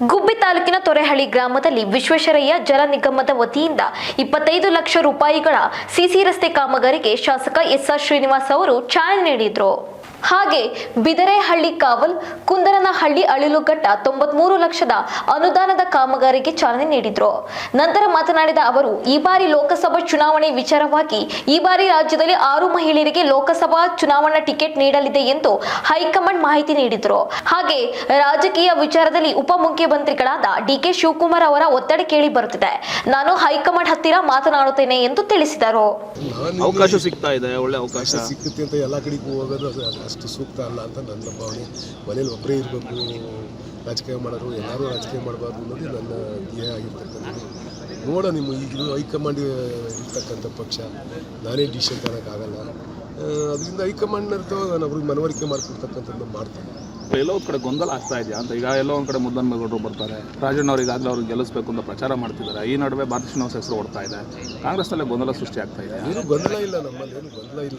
ಗುಬ್ಬಿ ತಾಲೂಕಿನ ತೊರೆಹಳ್ಳಿ ಗ್ರಾಮದಲ್ಲಿ ವಿಶ್ವೇಶ್ವರಯ್ಯ ಜಲ ನಿಗಮದ ವತಿಯಿಂದ ಇಪ್ಪತ್ತೈದು ಲಕ್ಷ ರೂಪಾಯಿಗಳ ಸಿಸಿ ರಸ್ತೆ ಕಾಮಗಾರಿಗೆ ಶಾಸಕ ಎಸ್ಆರ್ ಶ್ರೀನಿವಾಸ್ ಅವರು ಚಾಲನೆ ನೀಡಿದ್ರು. ಹಾಗೆ ಬಿದರೆಹಳ್ಳಿ ಕಾವಲ್ ಕುಂದರನಹಳ್ಳಿ ಅಳಿಲುಘಟ್ಟ ತೊಂಬತ್ಮೂರು ಲಕ್ಷದ ಅನುದಾನದ ಕಾಮಗಾರಿಗೆ ಚಾಲನೆ ನೀಡಿದ್ರು. ನಂತರ ಮಾತನಾಡಿದ ಅವರು ಈ ಬಾರಿ ಲೋಕಸಭಾ ಚುನಾವಣೆ ವಿಚಾರವಾಗಿ ಈ ಬಾರಿ ರಾಜ್ಯದಲ್ಲಿ ಆರು ಮಹಿಳೆಯರಿಗೆ ಲೋಕಸಭಾ ಚುನಾವಣಾ ಟಿಕೆಟ್ ನೀಡಲಿದೆ ಎಂದು ಹೈಕಮಾಂಡ್ ಮಾಹಿತಿ ನೀಡಿದ್ರು. ಹಾಗೆ ರಾಜಕೀಯ ವಿಚಾರದಲ್ಲಿ ಉಪಮುಖ್ಯಮಂತ್ರಿಗಳಾದ ಡಿಕೆ ಶಿವಕುಮಾರ್ ಅವರ ಒತ್ತಡ ಕೇಳಿ ಬರುತ್ತಿದೆ. ನಾನು ಹೈಕಮಾಂಡ್ ಹತ್ತಿರ ಮಾತನಾಡುತ್ತೇನೆ ಎಂದು ತಿಳಿಸಿದರು. ಅವಕಾಶ ಸಿಗ್ತಾ ಇದೆ ಒಳ್ಳೆ ಅವಕಾಶ. ಸಿಕ್ಕುತ್ತೆ ಅಂತ ಎಲ್ಲ ಕಡೆ ಹೋಗೋದು ಅದು ಅದು. ಅಷ್ಟು ಸೂಕ್ತ ಅಲ್ಲ ಅಂತ ನನ್ನ ಭಾವನೆ. ಮನೇಲಿ ಒಬ್ಬರೇ ಇರಬೇಕು, ರಾಜಕೀಯ ಮಾಡೋರು, ಎಲ್ಲರೂ ರಾಜಕೀಯ ಮಾಡಬಾರ್ದು ಅನ್ನೋದು ನನ್ನ ಧ್ಯೇಯ ಆಗಿರ್ತಕ್ಕಂಥದ್ದು. ನೋಡೋ ನಿಮ್ಮ ಈಗಿನ ಹೈಕಮಾಂಡ್ ಇರ್ತಕ್ಕಂಥ ಪಕ್ಷ, ನಾನೇ ಡಿಸಿಷನ್ ತಗೋಕ್ಕಾಗಲ್ಲ ಅದರಿಂದ ಹೈಕಮಾಂಡ್ ಇರ್ತವೆ ನಾನು ಅವ್ರಿಗೆ ಮನವರಿಕೆ ಮಾಡ್ಕೊಡ್ತಕ್ಕಂಥದ್ದು ಮಾಡ್ತೀನಿ ಎಲ್ಲೋ ಒಂದು ಕಡೆ ಗೊಂದಲ ಆಗ್ತಾ ಇದೆಯಾ? ಅಂತ ಈಗ ಎಲ್ಲೋ ಒಂದು ಕಡೆ ಮುದ್ದನ್ಮೇಗೌಡರು ಬರ್ತಾರೆ. ರಾಜಣ್ಣ ಅವ್ರು ಈಗಾಗಲೇ ಅವ್ರಿಗೆ ಗೆಲ್ಲಿಸ್ಬೇಕು ಅಂತ ಪ್ರಚಾರ ಮಾಡ್ತಿದ್ದಾರೆ. ಈ ನಡುವೆ ಭಾರತ ಶ್ರೀನಿವಾಸ ಹೆಸರು ಓಡ್ತಾ ಇದೆ. ಕಾಂಗ್ರೆಸ್ನಲ್ಲೇ ಗೊಂದಲ ಸೃಷ್ಟಿ ಆಗ್ತಾ ಇದೆ ಏನು ಗೊಂದಲ ಇಲ್ಲ ನಮ್ಮಲ್ಲಿ ಏನು ಗೊಂದಲ ಇಲ್ಲ.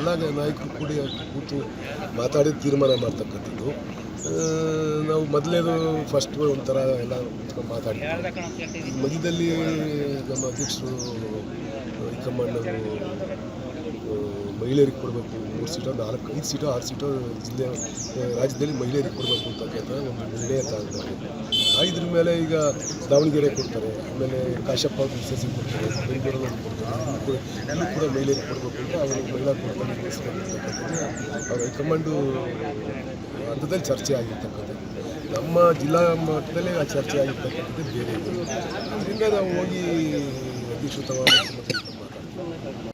ಎಲ್ಲ ನಾಯಕರು ಕೂಡಿ ಕೂತು ಮಾತಾಡಿ ತೀರ್ಮಾನ ಮಾಡ್ತಕ್ಕಂಥದ್ದು. ನಾವು ಮೊದಲೇದು ಫಸ್ಟ್ ಒಂಥರ ಎಲ್ಲ ಕೂತ್ಕೊಂಡು ಮಾತಾಡಿದ್ವಿ ಮಧ್ಯದಲ್ಲಿ ನಮ್ಮ ಅಧ್ಯಕ್ಷರು ಹೈಕಮಾಂಡವರು ಮಹಿಳೆಯರಿಗೆ ಕೊಡಬೇಕು. ಮೂರು ಸೀಟು, ನಾಲ್ಕು, ಐದು ಸೀಟು, ಆರು ಸೀಟು ಜಿಲ್ಲೆ ರಾಜ್ಯದಲ್ಲಿ ಮಹಿಳೆಯರಿಗೆ ಕೊಡಬೇಕು ಅಂತಕ್ಕಂಥ ಒಂದು ನಿರ್ಣಯ ತಗೊಂಡಿದ್ದಾರೆ ಇದ್ರ ಮೇಲೆ ಈಗ ದಾವಣಗೆರೆ ಕೊಡ್ತಾರೆ, ಆಮೇಲೆ ಕಾಶಪ್ಪ ಬಿಸಿ ಕೊಡ್ತಾರೆ, ಬೆಂಗಳೂರಲ್ಲಿ ಕೊಡ್ತಾರೆ ಇಲ್ಲೂ ಕೂಡ ಮಹಿಳೆಯರಿಗೆ ಕೊಡಬೇಕು ಅಂತ ಅವರು ಮಹಿಳಾ ಕೊಡ್ತಾರೆ ಅವ್ರ ಹೈಕಮಾಂಡು ಹಂತದಲ್ಲಿ ಚರ್ಚೆ ಆಗಿರ್ತಕ್ಕಂಥದ್ದು. ನಮ್ಮ ಜಿಲ್ಲಾ ಮಟ್ಟದಲ್ಲೇ ಆ ಚರ್ಚೆ ಆಗಿರ್ತಕ್ಕಂಥದ್ದು ಬೇರೆ. ಇದೆ ಅದರಿಂದ ನಾವು ಹೋಗಿ ಮುಖ್ಯಮಂತ್ರಿ